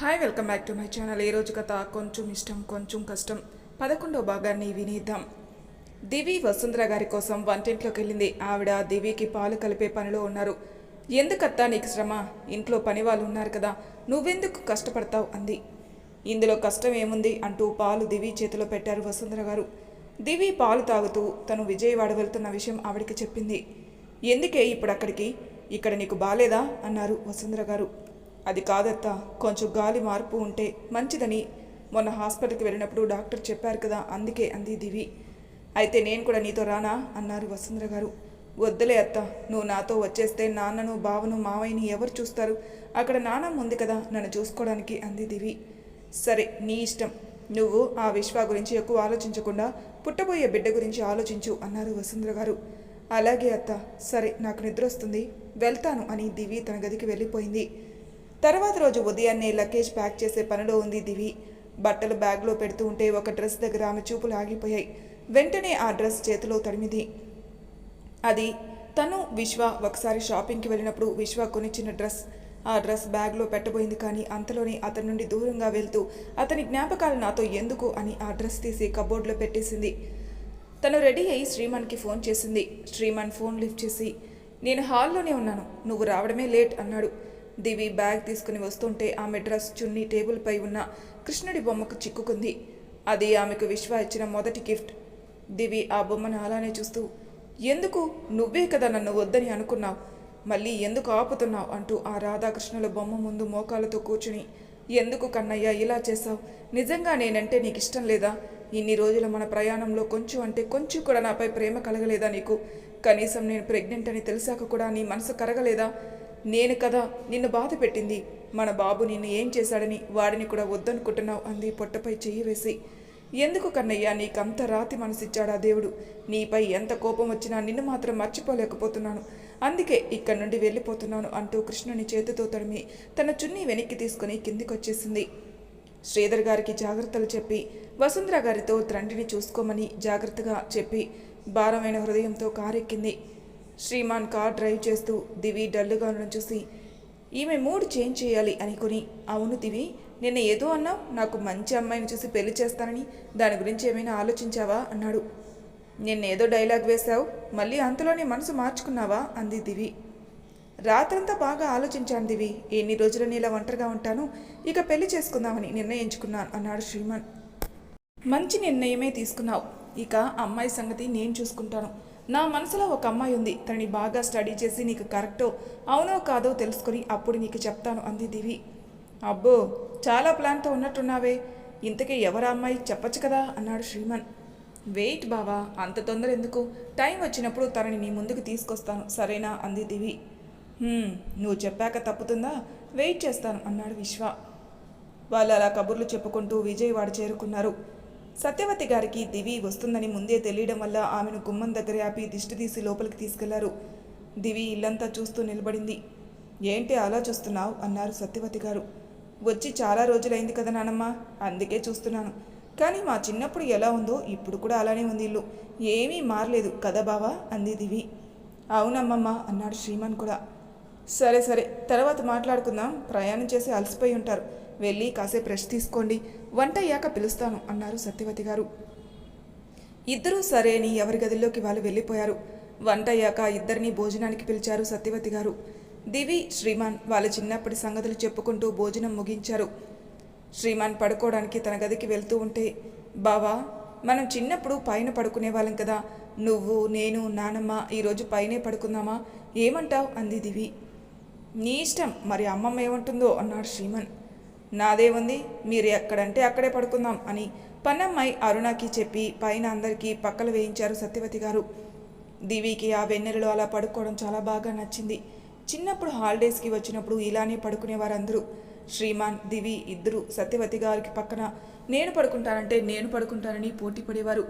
Hi welcome back to my channel ఈ రోజు కథ కొంచెం ఇష్టం కొంచెం కష్టం. పదకొండో భాగాన్ని వినేద్దాం. దివి వసుంధర గారి కోసం వంటింట్లోకి వెళ్ళింది ఆవిడ దివికి పాలు కలిపే పనిలో ఉన్నారు. ఎందుకత్తా నీకు శ్రమ? ఇంట్లో పని వాళ్ళు ఉన్నారు కదా. నువ్వెందుకు కష్టపడతావు? అంది. ఇందులో కష్టం ఏముంది? అంటూ పాలు దివి చేతిలో పెట్టారు వసుంధర గారు. దివి పాలు తాగుతూ తను విజయవాడ వెళ్తున్న విషయం ఆవిడకి చెప్పింది. ఎందుకే ఇప్పుడు అక్కడికి ఇక్కడ నీకు బాలేదా? అన్నారు వసుంధర గారు. అది కాదత్తా. కొంచెం గాలి మార్పు ఉంటే మంచిదని. మొన్న హాస్పిటల్కి వెళ్ళినప్పుడు డాక్టర్ చెప్పారు కదా అందుకే అంది దివి. అయితే నేను కూడా నీతో రానా? అన్నారు వసుంధర గారు. వద్దులే అత్త నువ్వు నాతో వచ్చేస్తే నాన్నను బావను మావయ్యని ఎవరు చూస్తారు? అక్కడ నాన్నమ్మ ఉంది కదా నన్ను చూసుకోవడానికి అంది దివి. సరే నీ ఇష్టం. నువ్వు ఆ విశ్వ గురించి ఎక్కువ ఆలోచించకుండా పుట్టబోయే బిడ్డ గురించి ఆలోచించు అన్నారు వసుంధర గారు. అలాగే అత్త సరే నాకు నిద్ర వస్తుంది. వెళ్తాను అని దివి తన గదికి వెళ్ళిపోయింది. తర్వాత రోజు ఉదయాన్నే లగేజ్ ప్యాక్ చేసే పనిలో ఉంది దివి. బట్టలు బ్యాగ్లో పెడుతూ ఉంటే ఒక డ్రెస్ దగ్గర ఆమె చూపులు ఆగిపోయాయి. వెంటనే ఆ డ్రెస్ చేతిలో తడిమిది. అది తను విశ్వ ఒకసారి షాపింగ్కి వెళ్ళినప్పుడు విశ్వ కొనిచ్చిన డ్రెస్. ఆ డ్రెస్ బ్యాగ్లో పెట్టబోయింది కానీ అంతలోనే అతని నుండి దూరంగా వెళ్తూ అతని జ్ఞాపకాలు నాతో ఎందుకు అని ఆ డ్రెస్ తీసి కబోర్డ్లో పెట్టేసింది. తను రెడీ అయ్యి శ్రీమాన్కి ఫోన్ చేసింది. శ్రీమాన్ ఫోన్ లిఫ్ట్ చేసి నేను హాల్లోనే ఉన్నాను. నువ్వు రావడమే లేట్ అన్నాడు. దివి బ్యాగ్ తీసుకుని వస్తుంటే ఆమె డ్రెస్ చున్నీ టేబుల్పై ఉన్న కృష్ణుడి బొమ్మకు చిక్కుకుంది. అది ఆమెకు విశ్వ ఇచ్చిన మొదటి గిఫ్ట్. దివి ఆ బొమ్మను అలానే చూస్తూ ఎందుకు? నువ్వే కదా నన్ను వద్దని అనుకున్నావు. మళ్ళీ ఎందుకు ఆపుతున్నావు? అంటూ ఆ రాధాకృష్ణుల బొమ్మ ముందు మోకాలతో కూర్చుని ఎందుకు కన్నయ్య ఇలా చేశావు? నిజంగా నేనంటే నీకు ఇష్టం లేదా? ఇన్ని రోజుల మన ప్రయాణంలో కొంచెం అంటే కొంచెం కూడా నాపై ప్రేమ కలగలేదా నీకు? కనీసం నేను ప్రెగ్నెంట్ అని తెలిసాక కూడా నీ మనసు కరగలేదా? నేను కదా నిన్ను బాధ పెట్టింది. మన బాబు నిన్ను ఏం చేశాడని వాడిని కూడా వద్దనుకుంటున్నావు అంది పొట్టపై చెయ్యి వేసి. ఎందుకు కన్నయ్య నీకంత రాతి మనసిచ్చాడా దేవుడు? నీపై ఎంత కోపం వచ్చినా నిన్ను మాత్రం మర్చిపోలేకపోతున్నాను. అందుకే ఇక్కడి నుండి వెళ్ళిపోతున్నాను అంటూ కృష్ణుని చేతితో తడిమి తన చున్నీ వెనక్కి తీసుకుని కిందికొచ్చేసింది. శ్రీధర్ గారికి జాగ్రత్తలు చెప్పి వసుంధర గారితో తండ్రిని చూసుకోమని జాగ్రత్తగా చెప్పి భారమైన హృదయంతో కారెక్కింది. శ్రీమాన్ కార్ డ్రైవ్ చేస్తూ దివి డల్లుగా ఉండడం చూసి ఈమె మూడ్ చేంజ్ చేయాలి అనుకుని అవును దివి నిన్న ఏదో అన్నావు నాకు మంచి అమ్మాయిని చూసి పెళ్ళి చేస్తానని దాని గురించి ఏమైనా ఆలోచించావా? అన్నాడు. నిన్నేదో డైలాగ్ వేశావు మళ్ళీ అంతలోనే మనసు మార్చుకున్నావా? అంది దివి. రాత్రంతా బాగా ఆలోచించాను దివి ఎన్ని రోజులు ఇలా ఒంటరిగా ఉంటాను ఇక పెళ్ళి చేసుకుందామని నిర్ణయించుకున్నాను అన్నాడు శ్రీమాన్. మంచి నిర్ణయమే తీసుకున్నావు ఇక అమ్మాయి సంగతి నేను చూసుకుంటాను. నా మనసులో ఒక అమ్మాయి ఉంది. తనని బాగా స్టడీ చేసి నీకు కరెక్టో అవునో కాదో తెలుసుకొని అప్పుడు నీకు చెప్తాను అంది దివి. అబ్బో చాలా ప్లాన్తో ఉన్నట్టున్నావే. ఇంతకీ ఎవరు అమ్మాయి? చెప్పచ్చు కదా అన్నాడు శ్రీమన్. వెయిట్ బావా అంత తొందర ఎందుకు? టైం వచ్చినప్పుడు తనని నీ ముందుకు తీసుకొస్తాను సరేనా? అంది దివి. నువ్వు చెప్పాక తప్పుతుందా? వెయిట్ చేస్తాను అన్నాడు విశ్వ. వాళ్ళు అలా కబుర్లు చెప్పుకుంటూ విజయవాడ చేరుకున్నారు. సత్యవతి గారికి దివి వస్తుందని ముందే తెలియడం వల్ల ఆమెను గుమ్మం దగ్గర ఆపి దిష్టి తీసి లోపలికి తీసుకెళ్ళారు. దివి ఇల్లంతా చూస్తూ నిలబడింది. ఏంటి అలా చూస్తున్నావు? అన్నారు సత్యవతి గారు. వచ్చి చాలా రోజులైంది కదా నానమ్మ అందుకే చూస్తున్నాను. కానీ మా చిన్నప్పుడు ఎలా ఉందో ఇప్పుడు కూడా అలానే ఉంది ఇల్లు. ఏమీ మారలేదు కదా బావా? అంది దివి. అవునమ్మమ్మ అన్నాడు శ్రీమాన్ కూడా. సరే సరే తర్వాత మాట్లాడుకుందాం. ప్రయాణం చేసి అలసిపోయి ఉంటారు. వెళ్ళి కాసేపు రెస్ట్ తీసుకోండి. వంట అయ్యాక పిలుస్తాను అన్నారు సత్యవతి గారు. ఇద్దరూ సరే అని ఎవరి గదిలోకి వాళ్ళు వెళ్ళిపోయారు. వంట అయ్యాక ఇద్దరిని భోజనానికి పిలిచారు సత్యవతి గారు. దివి శ్రీమాన్ వాళ్ళ చిన్నప్పటి సంగతులు చెప్పుకుంటూ భోజనం ముగించారు. శ్రీమాన్ పడుకోవడానికి తన గదికి వెళ్తూ ఉంటే బావా మనం చిన్నప్పుడు పైన పడుకునే వాళ్ళం కదా. నువ్వు నేను నానమ్మ ఈరోజు పైనే పడుకుందామా? ఏమంటావ్? అంది దివి. నీ ఇష్టం. మరి అమ్మమ్మ ఏమంటుందో? అన్నాడు శ్రీమాన్. నాదేముంది మీరు ఎక్కడంటే అక్కడే పడుకుందాం అని పన్నమ్మాయి అరుణకి చెప్పి పైన అందరికీ పక్కలు వేయించారు సత్యవతి గారు. దివికి ఆ వెన్నెలలో అలా పడుకోవడం చాలా బాగా నచ్చింది. చిన్నప్పుడు హాలిడేస్కి వచ్చినప్పుడు ఇలానే పడుకునేవారందరూ. శ్రీమాన్ దివి ఇద్దరు సత్యవతి గారికి పక్కన నేను పడుకుంటానంటే నేను పడుకుంటానని పోటీ పడేవారు.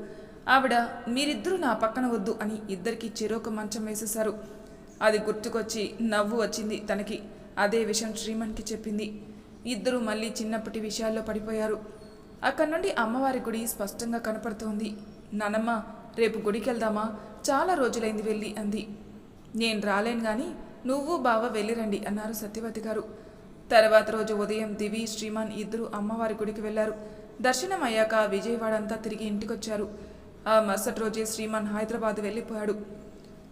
ఆవిడ మీరిద్దరూ నా పక్కన వద్దు అని ఇద్దరికి చెరొక మంచం వేసేశారు. అది గుర్తుకొచ్చి నవ్వు వచ్చింది తనకి. అదే విషయం శ్రీమాన్కి చెప్పింది. ఇద్దరూ మళ్ళీ చిన్నప్పటి విషయాల్లో పడిపోయారు. అక్కడి నుండి అమ్మవారి గుడి స్పష్టంగా కనపడుతోంది. నానమ్మ రేపు గుడికెళ్దామా? చాలా రోజులైంది వెళ్ళి అంది. నేను రాలేను కానీ నువ్వు బావ వెళ్ళిరండి అన్నారు సత్యవతి గారు. తర్వాత రోజు ఉదయం దివి శ్రీమాన్ ఇద్దరు అమ్మవారి గుడికి వెళ్ళారు దర్శనం అయ్యాక విజయవాడ అంతా తిరిగి ఇంటికొచ్చారు. ఆ మరుసటి రోజే శ్రీమాన్ హైదరాబాద్ వెళ్ళిపోయాడు.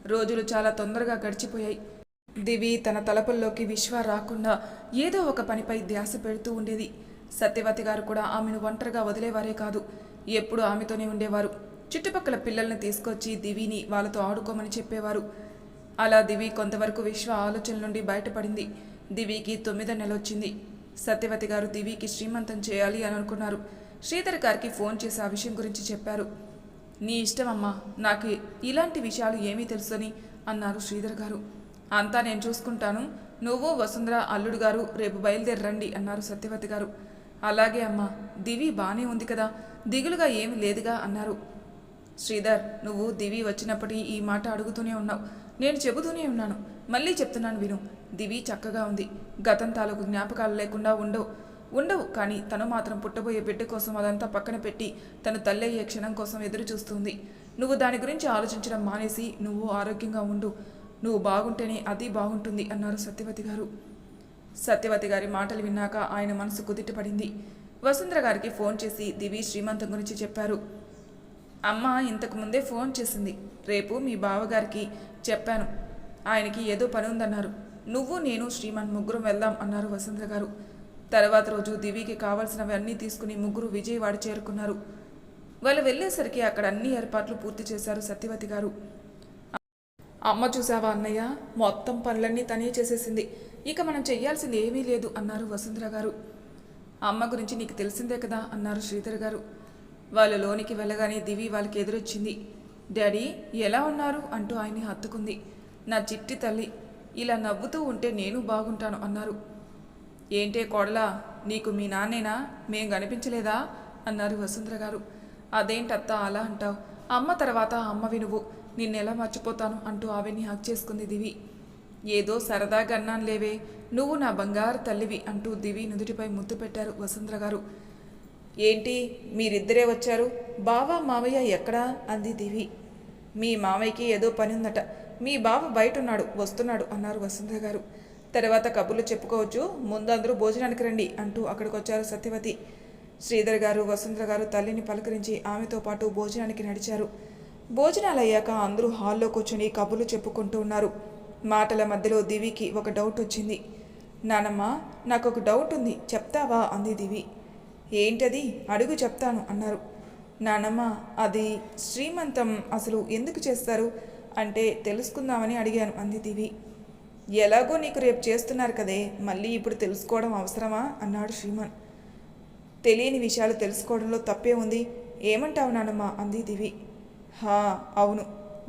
రోజులు చాలా తొందరగా గడిచిపోయాయి. దివి తన తలపుల్లోకి విశ్వ రాకుండా ఏదో ఒక పనిపై ధ్యాస పెడుతూ ఉండేది. సత్యవతి గారు కూడా ఆమెను ఒంటరిగా వదిలేవారే కాదు. ఎప్పుడూ ఆమెతోనే ఉండేవారు. చుట్టుపక్కల పిల్లల్ని తీసుకొచ్చి దివిని వాళ్ళతో ఆడుకోమని చెప్పేవారు. అలా దివి కొంతవరకు విశ్వ ఆలోచన నుండి బయటపడింది. దివికి తొమ్మిదో నెల వచ్చింది సత్యవతి గారు దివికి శ్రీమంతం చేయాలి అని అనుకున్నారు. శ్రీధర్ గారికి ఫోన్ చేసి ఆ విషయం గురించి చెప్పారు. నీ ఇష్టం అమ్మా. నాకు ఇలాంటి విషయాలు ఏమీ తెలుసని అన్నారు శ్రీధర్ గారు. అంతా నేను చూసుకుంటాను. నువ్వు వసుంధర అల్లుడు గారు రేపు బయలుదేరండి అన్నారు సత్యవతి గారు. అలాగే అమ్మా దివి బానే ఉంది కదా. దిగులుగా ఏమీ లేదుగా అన్నారు. శ్రీధర్ నువ్వు దివి వచ్చినప్పటి ఈ మాట అడుగుతూనే ఉన్నావు. నేను చెబుతూనే ఉన్నాను. మళ్ళీ చెప్తున్నాను విను. దివి చక్కగా ఉంది. గతం తాలూకు జ్ఞాపకాలు లేకుండా ఉండవు. ఉండవు కానీ తను మాత్రం పుట్టబోయే బిడ్డ కోసం అదంతా పక్కన పెట్టి తను తల్లయ్యే క్షణం కోసం ఎదురు చూస్తుంది నువ్వు దాని గురించి ఆలోచించడం మానేసి నువ్వు ఆరోగ్యంగా ఉండు. నువ్వు బాగుంటేనే అది బాగుంటుంది అన్నారు సత్యవతి గారు. సత్యవతి గారి మాటలు విన్నాక ఆయన మనసు కుదిటపడింది. వసుంధర గారికి ఫోన్ చేసి దివి శ్రీమంతం గురించి చెప్పారు. అమ్మ ఇంతకుముందే ఫోన్ చేసింది. రేపు మీ బావగారికి చెప్పాను. ఆయనకి ఏదో పని ఉందన్నారు. నువ్వు నేను శ్రీమాన్ ముగ్గురం వెళ్దాం అన్నారు వసుంధర గారు. తర్వాత రోజు దివికి కావాల్సినవన్నీ తీసుకుని ముగ్గురు విజయవాడ చేరుకున్నారు. వాళ్ళు వెళ్ళేసరికి అక్కడ అన్ని ఏర్పాట్లు పూర్తి చేశారు సత్యవతి గారు. అమ్మ చూసావా అన్నయ్య? మొత్తం పనులన్నీ తనే చేసేసింది. ఇక మనం చెయ్యాల్సింది ఏమీ లేదు అన్నారు వసుంధర గారు. అమ్మ గురించి నీకు తెలిసిందే కదా అన్నారు శ్రీధర్ గారు. వాళ్ళ లోనికి వెళ్ళగానే దివి వాళ్ళకి ఎదురొచ్చింది. డాడీ ఎలా ఉన్నారు? అంటూ ఆయన్ని హత్తుకుంది. నా చిట్టి తల్లి ఇలా నవ్వుతూ ఉంటే నేను బాగుంటాను అన్నారు. ఏంటే కోడలా నీకు మీ నాన్నేనా? మేం కనిపించలేదా? అన్నారు వసుంధర గారు. అదేంటత్తా అలా అంటావు? అమ్మ తర్వాత అమ్మవి నువ్వు నిన్నెలా మర్చిపోతాను అంటూ ఆవిని హక్ చేసుకుంది దివి. ఏదో సరదాగా అన్నాను లేవే నువ్వు నా బంగారు తల్లివి అంటూ దివి నుదుటిపై ముద్దు పెట్టారు వసుంధర గారు. ఏంటి మీరిద్దరే వచ్చారు? బావా మావయ్య ఎక్కడా? అంది దివి. మీ మావయ్యకి ఏదో పని ఉందట మీ బావ బయట ఉన్నాడు వస్తున్నాడు అన్నారు వసుంధర గారు. తర్వాత కబుర్లు చెప్పుకోవచ్చు ముందు అందరూ భోజనానికి రండి అంటూ అక్కడికి వచ్చారు సత్యవతి. శ్రీధర్ గారు వసుంధర గారు తల్లిని పలకరించి ఆమెతో పాటు భోజనానికి నడిచారు. భోజనాలు అయ్యాక అందరూ హాల్లో కూర్చొని కబుర్లు చెప్పుకుంటూ ఉన్నారు. మాటల మధ్యలో దివికి ఒక డౌట్ వచ్చింది. నానమ్మ నాకు ఒక డౌట్ ఉంది. చెప్తావా? అంది దివి. ఏంటది? అడుగు చెప్తాను అన్నారు. నానమ్మ అది శ్రీమంతం అసలు ఎందుకు చేస్తారు? అంటే తెలుసుకుందామని అడిగాను అంది దివి. ఎలాగో నీకు రేపు చేస్తున్నారు కదే మళ్ళీ ఇప్పుడు తెలుసుకోవడం అవసరమా? అన్నాడు శ్రీమన్. తెలియని విషయాలు తెలుసుకోవడంలో తప్పే ఉంది. ఏమంటావు నానమ్మ? అంది దివి. హా అవును.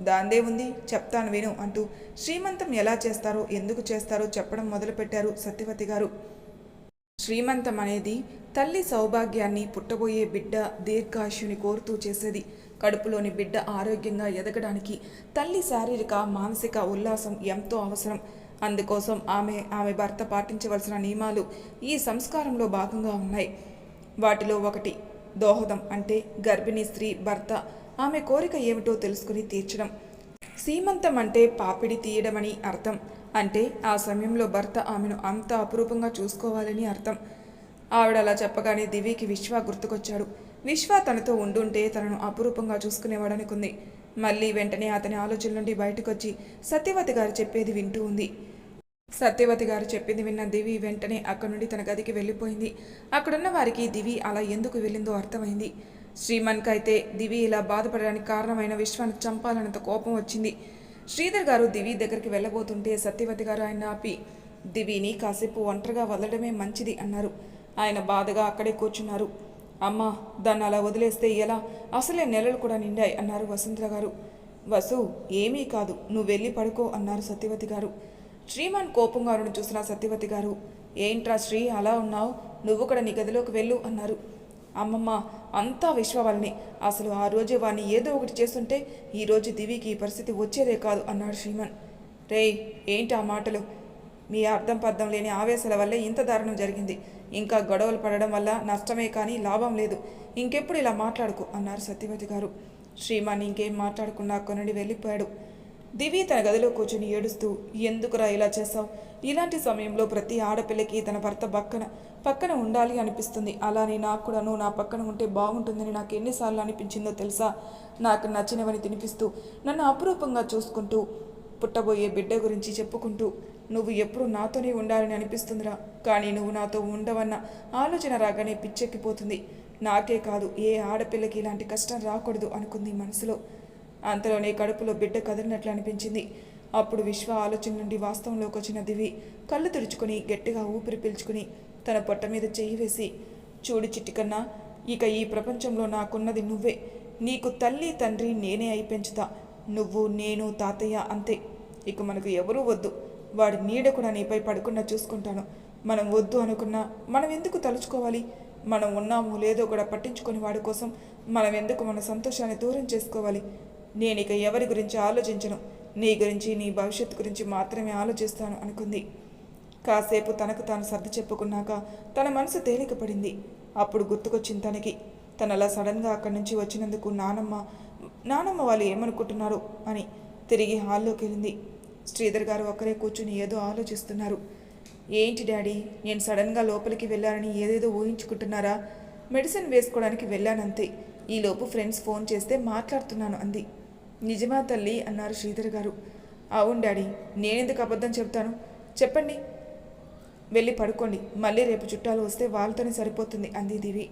దాందే ఉంది చెప్తాను విను అంటూ శ్రీమంతం ఎలా చేస్తారో ఎందుకు చేస్తారో చెప్పడం మొదలుపెట్టారు సత్యవతి గారు. శ్రీమంతం అనేది తల్లి సౌభాగ్యాన్ని పుట్టబోయే బిడ్డ దీర్ఘాయుని కోరుతూ చేసేది. కడుపులోని బిడ్డ ఆరోగ్యంగా ఎదగడానికి తల్లి శారీరక మానసిక ఉల్లాసం ఎంతో అవసరం. అందుకోసం ఆమె ఆమె భర్త పాటించవలసిన నియమాలు ఈ సంస్కారంలో భాగంగా ఉన్నాయి. వాటిలో ఒకటి దోహదం అంటే గర్భిణీ స్త్రీ భర్త ఆమె కోరిక ఏమిటో తెలుసుకుని తీర్చడం. సీమంతం అంటే పాపిడి తీయడమని అర్థం. అంటే ఆ సమయంలో భర్త ఆమెను అంత అపురూపంగా చూసుకోవాలని అర్థం. ఆవిడ అలా చెప్పగానే దివికి విశ్వ గుర్తుకొచ్చాడు. విశ్వ తనతో ఉండుంటే తనను అపురూపంగా చూసుకునేవాడనుకుంది. మళ్ళీ వెంటనే అతని ఆలోచన నుండి బయటకొచ్చి సత్యవతి గారు చెప్పేది వింటూ ఉంది. సత్యవతి గారు చెప్పింది విన్న దివి వెంటనే అక్కడి నుండి తన గదికి వెళ్ళిపోయింది. అక్కడున్న వారికి దివి అలా ఎందుకు వెళ్ళిందో అర్థమైంది. శ్రీమన్కి అయితే దివి ఇలా బాధపడడానికి కారణమైన విశ్వాన్ని చంపాలన్నంత కోపం వచ్చింది. శ్రీధర్ గారు దివి దగ్గరికి వెళ్ళబోతుంటే సత్యవతి గారు ఆయన ఆపి దివిని కాసేపు ఒంటరిగా వదలడమే మంచిది అన్నారు. ఆయన బాధగా అక్కడే కూర్చున్నారు. అమ్మా దాన్ని అలా వదిలేస్తే ఎలా? అసలే నెలలు కూడా నిండాయి అన్నారు వసుంధర గారు. వసు ఏమీ కాదు నువ్వు వెళ్ళి పడుకో అన్నారు సత్యవతి గారు. శ్రీమాన్ కోపంగా గారును చూసిన సత్యవతి గారు ఏంట్రా శ్రీ అలా ఉన్నావు? నువ్వు కూడా నీ గదిలోకి వెళ్ళు అన్నారు. అమ్మమ్మ అంతా విశ్వ వల్లనే అసలు ఆ రోజే వాడిని ఏదో ఒకటి చేస్తుంటే ఈరోజు దివికి ఈ పరిస్థితి వచ్చేదే కాదు అన్నాడు శ్రీమన్. రేయ్ ఏంటి ఆ మాటలు? మీ అర్థం పర్థం లేని ఆవేశాల వల్లే ఇంత దారుణం జరిగింది. ఇంకా గొడవలు పడడం వల్ల నష్టమే కానీ లాభం లేదు. ఇంకెప్పుడు ఇలా మాట్లాడుకు? అన్నారు సత్యవతి గారు. శ్రీమాన్ ఇంకేం మాట్లాడకుండా అక్కడి నుండి వెళ్ళిపోయాడు. దివి తన గదిలో కూర్చుని ఏడుస్తూ ఎందుకురా ఇలా చేశావు? ఇలాంటి సమయంలో ప్రతి ఆడపిల్లకి తన భర్త పక్కన పక్కన ఉండాలి అనిపిస్తుంది. అలానే నాకు కూడా నువ్వు నా పక్కన ఉంటే బాగుంటుందని నాకు ఎన్నిసార్లు అనిపించిందో తెలుసా? నాకు నచ్చినవని తినిపిస్తూ నన్ను అపురూపంగా చూసుకుంటూ పుట్టబోయే బిడ్డ గురించి చెప్పుకుంటూ నువ్వు ఎప్పుడు నాతోనే ఉండాలని అనిపిస్తుందిరా. కానీ నువ్వు నాతో ఉండవన్న ఆలోచన రాగానే పిచ్చెక్కిపోతుంది. నాకే కాదు ఏ ఆడపిల్లకి ఇలాంటి కష్టం రాకూడదు అనుకుంది మనసులో. అంతలోనే కడుపులో బిడ్డ కదిలినట్లు అనిపించింది. అప్పుడు విశ్వ ఆలోచన నుండి వాస్తవంలోకి వచ్చిన దివి కళ్ళు తుడుచుకొని గట్టిగా ఊపిరి పీల్చుకుని తన పొట్ట మీద చెయ్యి వేసి చూడు చిట్టికన్నా ఇక ఈ ప్రపంచంలో నాకున్నది నువ్వే. నీకు తల్లి తండ్రి నేనే అయి పెంచుతా. నువ్వు నేను తాతయ్య అంతే. ఇక మనకు ఎవరూ వద్దు. వాడి నీడ కూడా నీపై పడకుండా చూసుకుంటాను. మనం వద్దు అనుకున్నా మనం ఎందుకు తలుచుకోవాలి? మనం ఉన్నామో లేదో కూడా పట్టించుకొని వాడి కోసం మనం ఎందుకు మన సంతోషాన్ని దూరం చేసుకోవాలి? నేను ఇక ఎవరి గురించి ఆలోచించను? నీ గురించి నీ భవిష్యత్తు గురించి మాత్రమే ఆలోచిస్తాను అనుకుంది. కాసేపు తనకు తాను సర్ది చెప్పుకున్నాక తన మనసు తేలికపడింది. అప్పుడు గుర్తుకొచ్చింది తనకి. తను అలా సడన్గా అక్కడి నుంచి వచ్చినందుకు నానమ్మ నానమ్మ వాళ్ళు ఏమనుకుంటున్నారు? అని తిరిగి హాల్లోకి వెళ్ళింది. శ్రీధర్ గారు ఒక్కరే కూర్చుని ఏదో ఆలోచిస్తున్నారు. ఏంటి డాడీ నేను సడన్గా లోపలికి వెళ్ళానని ఏదేదో ఊహించుకుంటున్నారా? మెడిసిన్ వేసుకోవడానికి వెళ్ళానంతే. ఈలోపు ఫ్రెండ్స్ ఫోన్ చేస్తే మాట్లాడుతున్నాను అంది. నిజమా తల్లి? అన్నారు శ్రీధర్ గారు. అవును డాడీ నేనెందుకు అబద్ధం చెప్తాను? చెప్పండి. వెళ్ళి పడుకోండి. మళ్ళీ రేపు చుట్టాలు వస్తే వాళ్ళతోనే సరిపోతుంది అంది దివి.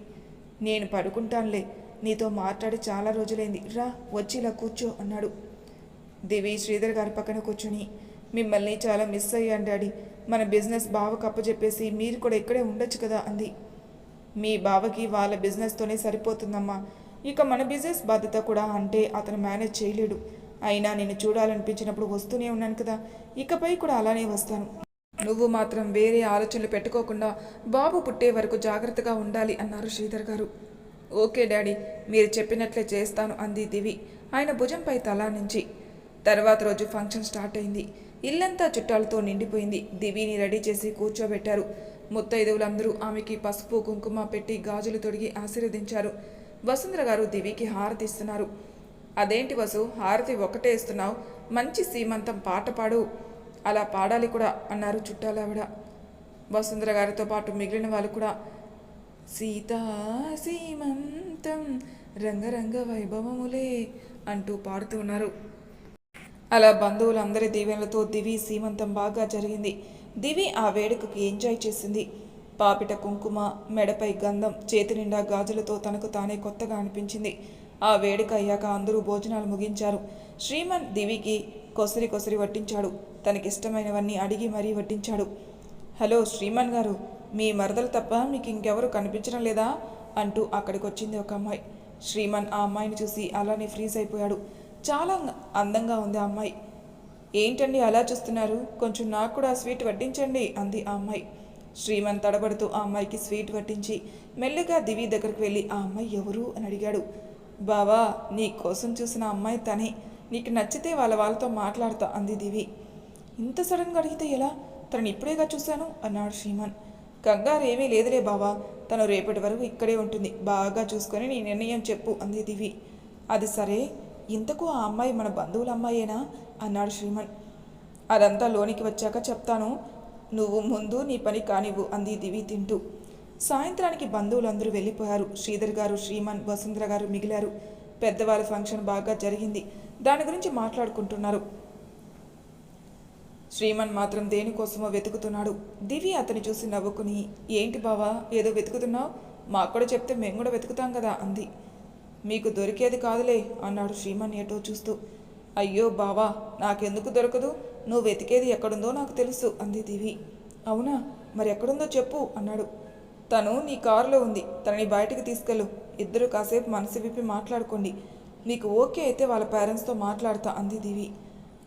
నేను పడుకుంటానులే. నీతో మాట్లాడి చాలా రోజులైంది. రా వచ్చి ఇలా కూర్చో అన్నాడు. దివి శ్రీధర్ గారి పక్కన కూర్చొని మిమ్మల్ని చాలా మిస్ అయ్యాను డాడీ. మన బిజినెస్ బావకు అప్పచెప్పేసి మీరు కూడా ఇక్కడే ఉండొచ్చు కదా అంది. మీ బావకి వాళ్ళ బిజినెస్తోనే సరిపోతుందమ్మా. ఇక మన బిజినెస్ బాధ్యత కూడా అంటే అతను మేనేజ్ చేయలేడు. అయినా నేను చూడాలనిపించినప్పుడు వస్తూనే ఉన్నాను కదా. ఇకపై కూడా అలానే వస్తాను. నువ్వు మాత్రం వేరే ఆలోచనలు పెట్టుకోకుండా బాబు పుట్టే వరకు జాగ్రత్తగా ఉండాలి అన్నారు శ్రీధర్ గారు. ఓకే డాడీ మీరు చెప్పినట్లే చేస్తాను అంది దివి. ఆయన భుజంపై తలా నుంచి. తర్వాత రోజు ఫంక్షన్ స్టార్ట్ అయింది. ఇల్లంతా చుట్టాలతో నిండిపోయింది. దివిని రెడీ చేసి కూర్చోబెట్టారు. ముత్తైదువులందరూ ఆమెకి పసుపు కుంకుమ పెట్టి గాజులు తొడిగి ఆశీర్వదించారు. వసుంధర గారు దివికి హారతి ఇస్తున్నారు అదేంటి వసు హారతి ఒకటే ఇస్తున్నావు మంచి సీమంతం పాట పాడు. అలా పాడాలి కూడా అన్నారు చుట్టాలావిడ. వసుంధర గారితో పాటు మిగిలిన వాళ్ళు కూడా సీతా సీమంతం రంగరంగ వైభవములే అంటూ పాడుతూ ఉన్నారు. అలా బంధువులందరి దీవెనలతో దివి సీమంతం బాగా జరిగింది. దివి ఆ వేడుకకి ఎంజాయ్ చేసింది. పాపిట కుంకుమ మెడపై గంధం చేతి నిండా గాజులతో తనకు తానే కొత్తగా అనిపించింది. ఆ వేడుక అయ్యాక అందరూ భోజనాలు ముగించారు. శ్రీమన్ దివికి కొసరి కొసరి వడ్డించాడు. తనకిష్టమైనవన్నీ అడిగి మరీ వడ్డించాడు. హలో శ్రీమన్ గారు మీ మరదలు తప్ప మీకు ఇంకెవరు కనిపించడం లేదా అంటూ అక్కడికి వచ్చింది ఒక అమ్మాయి. శ్రీమన్ ఆ అమ్మాయిని చూసి అలానే ఫ్రీజ్ అయిపోయాడు. చాలా అందంగా ఉంది ఆ అమ్మాయి. ఏంటండి అలా చూస్తున్నారు? కొంచెం నాకు కూడా స్వీట్ వడ్డించండి అంది ఆ అమ్మాయి. శ్రీమన్ తడబడుతూ ఆ అమ్మాయికి స్వీట్ పట్టించి మెల్లగా దివి దగ్గరికి వెళ్ళి ఆ అమ్మాయి ఎవరు? అని అడిగాడు. బావా నీ కోసం చూసిన అమ్మాయి తనే. నీకు నచ్చితే వాళ్ళ వాళ్ళతో మాట్లాడతా అంది దివి. ఇంత సడన్గా అడిగితే ఎలా? తనని ఇప్పుడేగా చూశాను అన్నాడు శ్రీమన్. కంగారు ఏమీ లేదులే బావా. తను రేపటి వరకు ఇక్కడే ఉంటుంది. బాగా చూసుకొని నీ నిర్ణయం చెప్పు అంది దివి. అది సరే. ఇంతకు ఆ అమ్మాయి మన బంధువుల అమ్మాయేనా? అన్నాడు శ్రీమన్. అదంతా లోనికి వచ్చాక చెప్తాను. నువ్వు ముందు నీ పని కానివ్వు అంది దివి తింటూ. సాయంత్రానికి బంధువులందరూ వెళ్ళిపోయారు. శ్రీధర్ గారు శ్రీమన్ వసుంధర గారు మిగిలారు. పెద్దవారి ఫంక్షన్ బాగా జరిగింది. దాని గురించి మాట్లాడుకుంటున్నారు. శ్రీమన్ మాత్రం దేనికోసమో వెతుకుతున్నాడు. దివి అతని చూసి నవ్వుకుని ఏంటి బావా ఏదో వెతుకుతున్నావు? మాకు కూడా చెప్తే మేము కూడా వెతుకుతాం కదా అంది. మీకు దొరికేది కాదులే అన్నాడు శ్రీమన్ ఏటో చూస్తూ. అయ్యో బావా నాకెందుకు దొరకదు? నువ్వు వెతికేది ఎక్కడుందో నాకు తెలుసు అంది దివి. అవునా? మరి ఎక్కడుందో చెప్పు అన్నాడు. తను నీ కారులో ఉంది తనని బయటికి తీసుకెళ్ళు. ఇద్దరు కాసేపు మనసు విప్పి మాట్లాడుకోండి. నీకు ఓకే అయితే వాళ్ళ పేరెంట్స్తో మాట్లాడతా అంది దివి.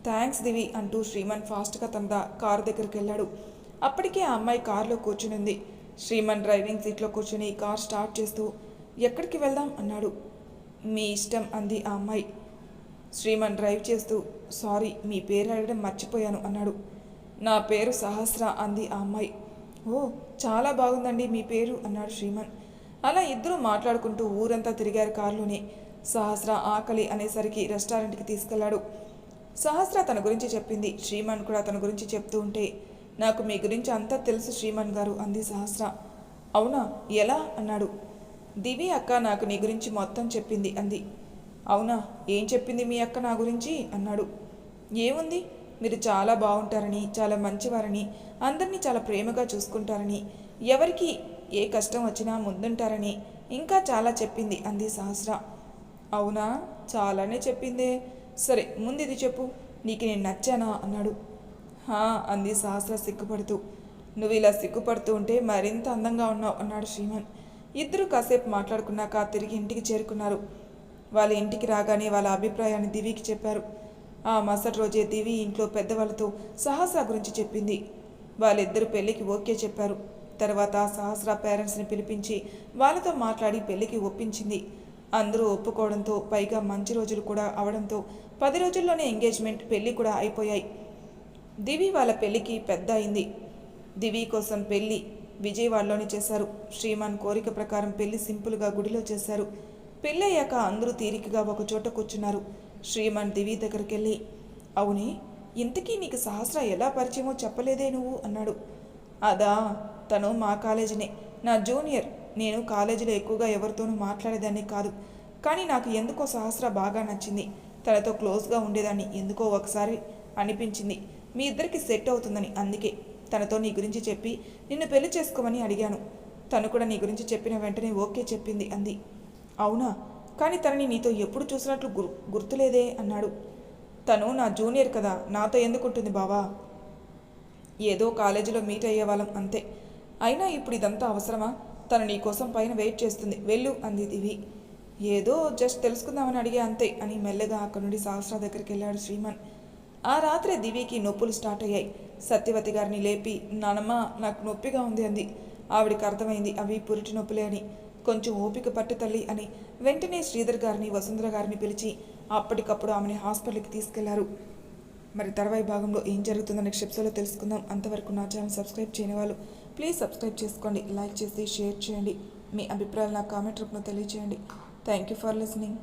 థ్యాంక్స్ దివి అంటూ శ్రీమన్ ఫాస్ట్గా తన కారు దగ్గరికి వెళ్ళాడు. అప్పటికే ఆ అమ్మాయి కారులో కూర్చునింది శ్రీమన్ డ్రైవింగ్ సీట్లో కూర్చుని కార్ స్టార్ట్ చేస్తూ ఎక్కడికి వెళ్దాం? అన్నాడు. మీ ఇష్టం అంది ఆ అమ్మాయి. శ్రీమన్ డ్రైవ్ చేస్తూ సారీ మీ పేరు అడగడం మర్చిపోయాను అన్నాడు. నా పేరు సహస్ర అంది ఆ అమ్మాయి. ఓ చాలా బాగుందండి మీ పేరు అన్నాడు శ్రీమన్. అలా ఇద్దరూ మాట్లాడుకుంటూ ఊరంతా తిరిగారు కారులోనే. సహస్ర ఆకలి అనేసరికి రెస్టారెంట్కి తీసుకెళ్ళాడు. సహస్ర తన గురించి చెప్పింది. శ్రీమాన్ కూడా తన గురించి చెప్తూ ఉంటే నాకు మీ గురించి అంతా తెలుసు శ్రీమాన్ గారు అంది సహస్ర. అవునా? ఎలా? అన్నాడు. దివి అక్క నాకు నీ గురించి మొత్తం చెప్పింది అంది. అవునా? ఏం చెప్పింది మీ అక్క నా గురించి? అన్నాడు. ఏముంది? మీరు చాలా బాగుంటారని చాలా మంచివారని అందరినీ చాలా ప్రేమగా చూసుకుంటారని ఎవరికి ఏ కష్టం వచ్చినా ముందుంటారని ఇంకా చాలా చెప్పింది అంది సహస్ర. అవునా? చాలానే చెప్పిందే. సరే ముందు ఇది చెప్పు. నీకు నేను నచ్చానా? అన్నాడు. హా అంది సహస్ర సిగ్గుపడుతూ. నువ్వు ఇలా సిగ్గుపడుతూ ఉంటే మరింత అందంగా ఉన్నావు అన్నాడు శ్రీమన్. ఇద్దరు కాసేపు మాట్లాడుకున్నాక తిరిగి ఇంటికి చేరుకున్నారు. వాళ్ళ ఇంటికి రాగానే వాళ్ళ అభిప్రాయాన్ని దివికి చెప్పారు. ఆ మరుసటి రోజే దివి ఇంట్లో పెద్దవాళ్ళతో సహస్ర గురించి చెప్పింది. వాళ్ళిద్దరు పెళ్ళికి ఓకే చెప్పారు. తర్వాత సహస్ర పేరెంట్స్ని పిలిపించి వాళ్ళతో మాట్లాడి పెళ్ళికి ఒప్పించింది. అందరూ ఒప్పుకోవడంతో పైగా మంచి రోజులు కూడా అవడంతో పది రోజుల్లోనే ఎంగేజ్మెంట్ పెళ్ళి కూడా అయిపోయాయి. దివి వాళ్ళ పెళ్ళికి పెద్ద అయింది. దివి కోసం పెళ్ళి విజయవాడలోనే చేశారు. శ్రీమాన్ కోరిక ప్రకారం పెళ్ళి సింపుల్గా గుడిలో చేశారు. పెళ్ళయ్యాక అందరూ తీరికగా ఒక చోట కూర్చున్నారు. శ్రీమాన్ దివి దగ్గరికి వెళ్ళి అవునే ఇంతకీ నీకు సహస్ర ఎలా పరిచయమో చెప్పలేదే నువ్వు అన్నాడు. అదా తను మా కాలేజీనే. నా జూనియర్. నేను కాలేజీలో ఎక్కువగా ఎవరితోనూ మాట్లాడేదాన్ని కాదు. కానీ నాకు ఎందుకో సహస్ర బాగా నచ్చింది. తనతో క్లోజ్గా ఉండేదాన్ని ఎందుకో ఒకసారి అనిపించింది. మీ ఇద్దరికి సెట్ అవుతుందని అందుకే. తనతో నీ గురించి చెప్పి నిన్ను పెళ్ళి చేసుకోమని అడిగాను. తను కూడా నీ గురించి చెప్పిన వెంటనే ఓకే చెప్పింది అంది. అవునా? కానీ తనని నీతో ఎప్పుడు చూసినట్లు గుర్ గుర్తులేదే అన్నాడు. తను నా జూనియర్ కదా నాతో ఎందుకుంటుంది బావా? ఏదో కాలేజీలో మీట్ అయ్యే వాళ్ళం అంతే. అయినా ఇప్పుడు ఇదంతా అవసరమా? తను నీ కోసం పైన వెయిట్ చేస్తుంది. వెళ్ళు అంది దివి. ఏదో జస్ట్ తెలుసుకుందామని అడిగే అంతే అని మెల్లగా అక్కడి నుండి సహస్ర దగ్గరికి వెళ్ళాడు శ్రీమాన్. ఆ రాత్రే దివికి నొప్పులు స్టార్ట్ అయ్యాయి. సత్యవతి గారిని లేపి నానమ్మ నాకు నొప్పిగా ఉంది అంది. ఆవిడికి అర్థమైంది అవి పురిటి నొప్పులే అని. కొంచెం ఓపిక పట్టు తల్లి అని వెంటనే శ్రీధర్ గారిని వసుంధర గారిని పిలిచి అప్పటికప్పుడు ఆమెని హాస్పిటల్కి తీసుకెళ్ళారు. మరి తర్వాయి భాగంలో ఏం జరుగుతుందో క్షిప్సలో తెలుసుకుందాం. అంతవరకు నా ఛానల్ సబ్స్క్రైబ్ చేయని వాళ్ళు ప్లీజ్ సబ్స్క్రైబ్ చేసుకోండి. లైక్ చేసి షేర్ చేయండి. మీ అభిప్రాయాలు నా కామెంట్ రూపంలో తెలియజేయండి థ్యాంక్ యూ ఫర్ లిసనింగ్.